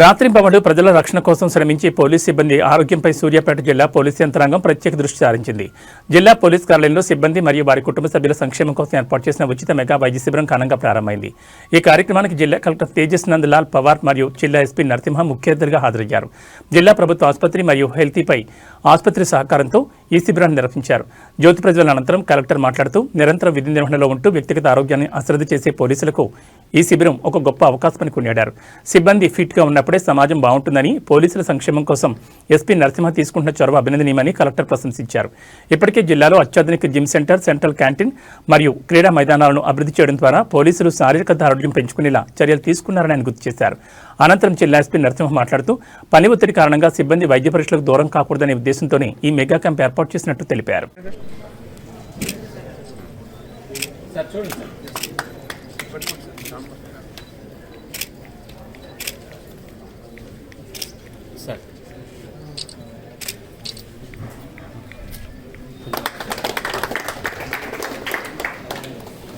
రాత్రింపవడు ప్రజల రక్షణ కోసం శ్రమించి పోలీస్ సిబ్బంది ఆరోగ్యంపై సూర్యాపేట జిల్లా పోలీస్ యంత్రాంగం ప్రత్యేక దృష్టి సారించింది. జిల్లా పోలీస్ కార్యాలయంలో సిబ్బంది మరియు వారి కుటుంబ సభ్యుల సంక్షేమం కోసం ఏర్పాటు చేసిన ఉచిత మెగా వైద్య శిబిరం ఘనంగా ప్రారంభమైంది. ఈ కార్యక్రమానికి జిల్లా కలెక్టర్ తేజస్ నందలాల్ పవార్ మరియు జిల్లా ఎస్పీ నరసింహ ముఖ్య అతిథిగా హాజరయ్యారు. జిల్లా ప్రభుత్వ ఆసుపత్రి మరియు హెల్తీపై ఆసుపత్రి సహకారంతో ఈ శిబిరాన్ని నిర్వహించారు. జ్యోతి ప్రజల అనంతరం కలెక్టర్ మాట్లాడుతూ నిరంతరం విధి నిర్వహణలో ఉంటూ వ్యక్తిగత ఆరోగ్యాన్ని అశ్రద్ధ చేసే పోలీసులకు ఈ శిబిరం ఒక గొప్ప అవకాశమని కొనియాడారు. సిబ్బంది ఫిట్గా ఉన్నప్పుడే సమాజం బాగుంటుందని పోలీసుల సంక్షేమం కోసం ఎస్పీ నరసింహ తీసుకుంటున్న చొరవ అభినందనీయమని కలెక్టర్ ప్రశంసించారు. ఇప్పటికే జిల్లాలో అత్యాధునిక జిమ్ సెంటర్ సెంట్రల్ క్యాంటీన్ మరియు క్రీడా మైదానాలను అభివృద్ధి చేయడం ద్వారా పోలీసులు శారీరక ఆరోగ్యం పెంచుకునేలా చర్యలు తీసుకున్నారని ఆయన గుర్తు చేశారు. అనంతరం జిల్లా ఎస్పీ నరసింహ మాట్లాడుతూ పని ఒత్తిడి కారణంగా సిబ్బంది వైద్య పరీక్షలకు దూరం కాకూడదనే ఉద్దేశంతోనే ఈ మెగా క్యాంప్ ఏర్పాటు చేసినట్టు తెలిపారు.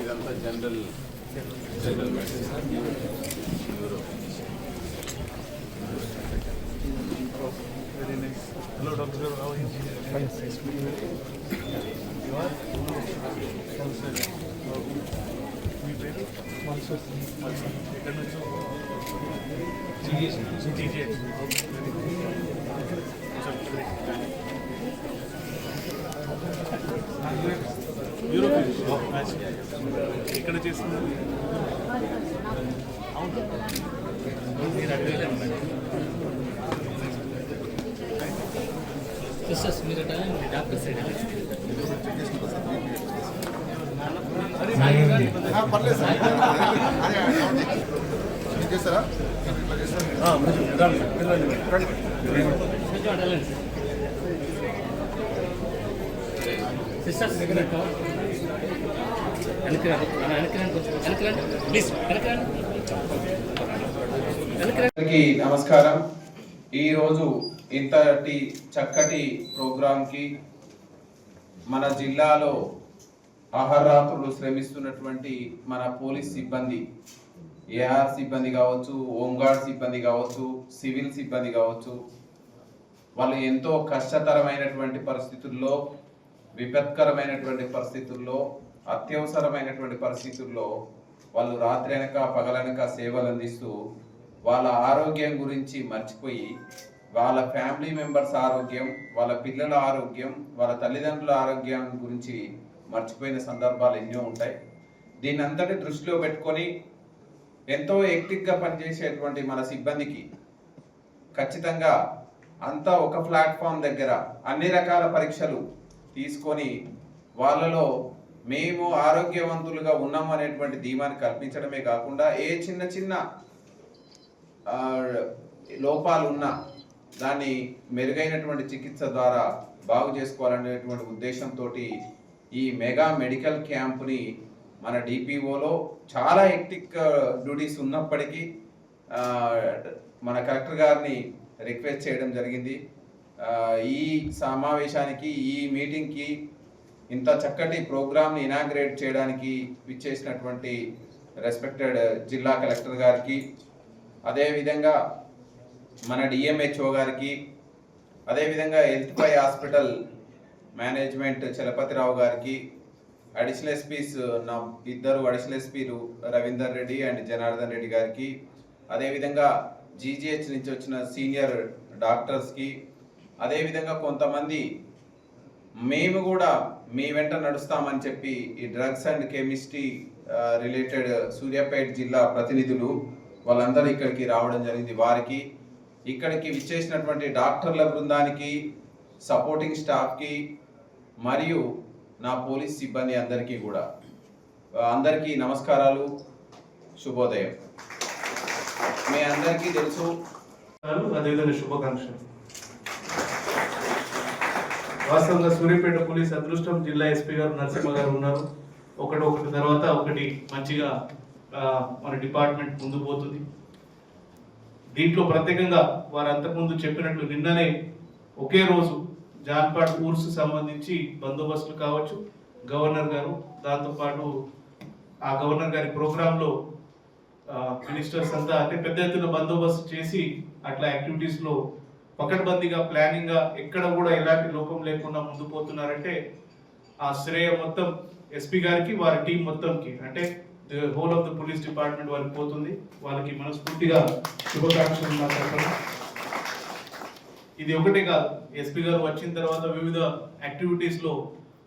ఇదంతా general general medicine sir neuro How are you? మీరు వెళ్ళండి డాక్టర్ సైడ్ వెళ్ళండి పర్లేదు సార్ మీరు చేస్తారా కొంచెం అటు వెళ్ళండి సిస్టర్స్ వెనక్కి రండి సిస్టర్స్ మీరు నమస్కారం. ఈరోజు ఇంతటి చక్కటి ప్రోగ్రాంకి మన జిల్లాలో అహర్రాత్రులు శ్రమిస్తున్నటువంటి మన పోలీస్ సిబ్బంది ఏఆర్ సిబ్బంది కావచ్చు హోంగార్డ్ సిబ్బంది కావచ్చు సివిల్ సిబ్బంది కావచ్చు వాళ్ళు ఎంతో కష్టతరమైనటువంటి పరిస్థితుల్లో విపత్కరమైనటువంటి పరిస్థితుల్లో అత్యవసరమైనటువంటి పరిస్థితుల్లో వాళ్ళు రాత్రి వెనక పగలనక సేవలు అందిస్తూ వాళ్ళ ఆరోగ్యం గురించి మర్చిపోయి వాళ్ళ ఫ్యామిలీ మెంబర్స్ ఆరోగ్యం వాళ్ళ పిల్లల ఆరోగ్యం వాళ్ళ తల్లిదండ్రుల ఆరోగ్యం గురించి మర్చిపోయిన సందర్భాలు ఎన్నో ఉంటాయి. దీని అంతటి దృష్టిలో పెట్టుకొని ఎంతో ఎక్టిక్గా పనిచేసేటువంటి మన సిబ్బందికి ఖచ్చితంగా అంతా ఒక ప్లాట్ఫామ్ దగ్గర అన్ని రకాల పరీక్షలు తీసుకొని వాళ్ళలో మేము ఆరోగ్యవంతులుగా ఉన్నాం అనేటువంటి ధీమాన్ని కల్పించడమే కాకుండా ఏ చిన్న చిన్న లోపాలు ఉన్నా దాన్ని మెరుగైనటువంటి చికిత్స ద్వారా బాగు చేసుకోవాలనేటువంటి ఉద్దేశంతో ఈ మెగా మెడికల్ క్యాంప్ని మన డిపిఓలో చాలా ఎక్టిక్ డ్యూటీస్ ఉన్నప్పటికీ మన కలెక్టర్ గారిని రిక్వెస్ట్ చేయడం జరిగింది. ఈ సమావేశానికి ఈ మీటింగ్కి ఇంత చక్కటి ప్రోగ్రామ్ని ఇనాగ్రేట్ చేయడానికి విచ్చేసినటువంటి రెస్పెక్టెడ్ జిల్లా కలెక్టర్ గారికి అదేవిధంగా మన డిఎంహెచ్ఓ గారికి అదేవిధంగా హెల్త్ పై హాస్పిటల్ మేనేజ్మెంట్ చలపతిరావు గారికి అడిషనల్ ఎస్పీస్ నా ఇద్దరు అడిషనల్ ఎస్పీలు రవీందర్ రెడ్డి అండ్ జనార్దన్ రెడ్డి గారికి అదేవిధంగా జీజీహెచ్ నుంచి వచ్చిన సీనియర్ డాక్టర్స్కి అదేవిధంగా కొంతమంది మేము కూడా మీ వెంట నడుస్తామని చెప్పి ఈ drugs and chemistry related Suryapet జిల్లా ప్రతినిధులు వాళ్ళందరూ ఇక్కడికి రావడం జరిగింది. వారికి ఇక్కడికి విచ్చేసినటువంటి డాక్టర్ల బృందానికి సపోర్టింగ్ స్టాఫ్కి మరియు నా పోలీస్ సిబ్బంది అందరికీ కూడా. అందరికీ నమస్కారాలు శుభోదయం. మీ అందరికీ తెలుసు. అదేవిధంగా శుభాకాంక్షలు. వాస్తవంగా సూర్యాపేట పోలీస్ అదృష్టం జిల్లా ఎస్పీ గారు నరసింహ గారు ఉన్నారు. ఒకటి ఒకటి తర్వాత ఒకటి మంచిగా మన డిపార్ట్మెంట్ ముందు పోతుంది. దీంట్లో ప్రత్యేకంగా వారు అంతకుముందు చెప్పినట్లు నిన్ననే ఒకే రోజు జాన్పాట్ ఊర్స్ సంబంధించి బందోబస్తులు కావచ్చు గవర్నర్ గారు దాంతోపాటు ఆ గవర్నర్ గారి ప్రోగ్రాంలో మినిస్టర్స్ అంతా అంటే పెద్ద ఎత్తున బందోబస్తు చేసి అట్లా యాక్టివిటీస్లో పకడ్బందీగా ప్లానింగ్గా ఎక్కడ కూడా ఎలాంటి లోపం లేకుండా ముందు పోతున్నారంటే ఆ శ్రేయ మొత్తం ఎస్పీ గారికి వారి టీం మొత్తంకి. అంటే whole of the police department వారికి పోతుంది. వాళ్ళకి మనస్ఫూర్తిగా శుభాకాంక్షలు నా తరఫున. ఇది ఒకటే కాదు. ఎస్పీ గారు వచ్చిన తర్వాత వివిధ యాక్టివిటీస్లో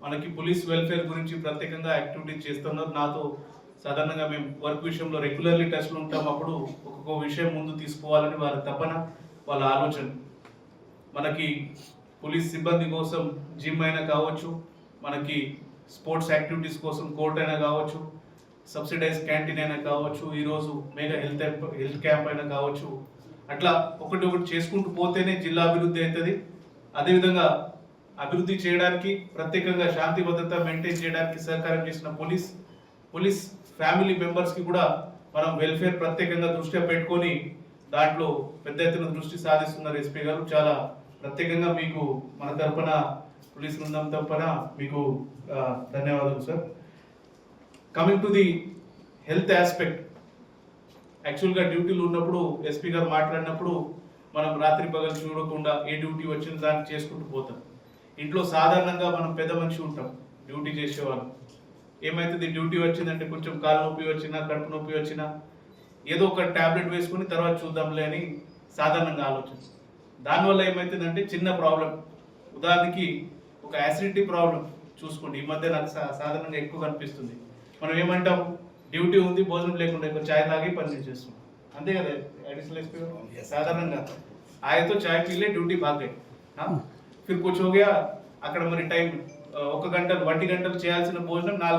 మనకి పోలీస్ వెల్ఫేర్ గురించి ప్రత్యేకంగా యాక్టివిటీస్ చేస్తున్నారు. నాతో సాధారణంగా మేము వర్క్ విషయంలో రెగ్యులర్లీ టచ్లో ఉంటాం. అప్పుడు ఒక్కొక్క విషయం ముందు తీసుకోవాలని వారి తపన వాళ్ళ ఆలోచన. మనకి పోలీస్ సిబ్బంది కోసం జిమ్ అయినా కావచ్చు మనకి స్పోర్ట్స్ యాక్టివిటీస్ కోసం కోర్ట్ అయినా కావచ్చు సబ్సిడైజ్ క్యాంటీన్ అయినా కావచ్చు ఈరోజు మేఘా హెల్త్ హెల్త్ క్యాంప్ అయినా కావచ్చు అట్లా ఒకటి ఒకటి చేసుకుంటూ పోతేనే జిల్లా అభివృద్ధి అవుతుంది. అదేవిధంగా అభివృద్ధి చేయడానికి ప్రత్యేకంగా శాంతి భద్రత మెయింటైన్ చేయడానికి సహకారం చేసిన పోలీస్ పోలీస్ ఫ్యామిలీ మెంబర్స్కి కూడా మనం వెల్ఫేర్ ప్రత్యేకంగా దృష్ట్యా పెట్టుకొని దాంట్లో పెద్ద ఎత్తున దృష్టి సాధిస్తున్నారు ఎస్పీ గారు. చాలా ప్రత్యేకంగా మీకు మన తరపున పోలీస్ బృందం తరపున మీకు ధన్యవాదాలు sir. Coming to the health aspect యాక్చువల్గా డ్యూటీలు ఉన్నప్పుడు ఎస్పీ గారు మాట్లాడినప్పుడు మనం రాత్రి పగలు చూడకుండా ఏ డ్యూటీ వచ్చిన దాన్ని చేసుకుంటూ పోతాం. ఇంట్లో సాధారణంగా మనం పెద్ద మనిషి ఉంటాం డ్యూటీ చేసేవాళ్ళం. ఏమైతుంది డ్యూటీ వచ్చిందంటే కొంచెం కాలు నొప్పి వచ్చినా కడుపు నొప్పి వచ్చినా ఏదో ఒక టాబ్లెట్ వేసుకుని తర్వాత చూద్దాంలే అని సాధారణంగా ఆలోచన. దానివల్ల ఏమవుతుందంటే చిన్న ప్రాబ్లం ఉదాహరణకి ఒక యాసిడిటీ ప్రాబ్లం చూసుకోండి ఈ మధ్య నాకు సాధారణంగా ఎక్కువ కనిపిస్తుంది. మనం ఏమంటాం? డ్యూటీ ఉంది భోజనం లేకుండా ఇంకో ఛాయ్ తాగి పని చేస్తున్నాం అంతే కదా అడిషనల్ ఎక్స్పీరియన్స్ సాధారణంగా. ఆయతో ఛాయ్ పీలే డ్యూటీ బాగా ఫిర్ hmm. కూర్చోగా అక్కడ మరి టైం ఒక గంటలు వంటి గంటలు చేయాల్సిన భోజనం నాలుగు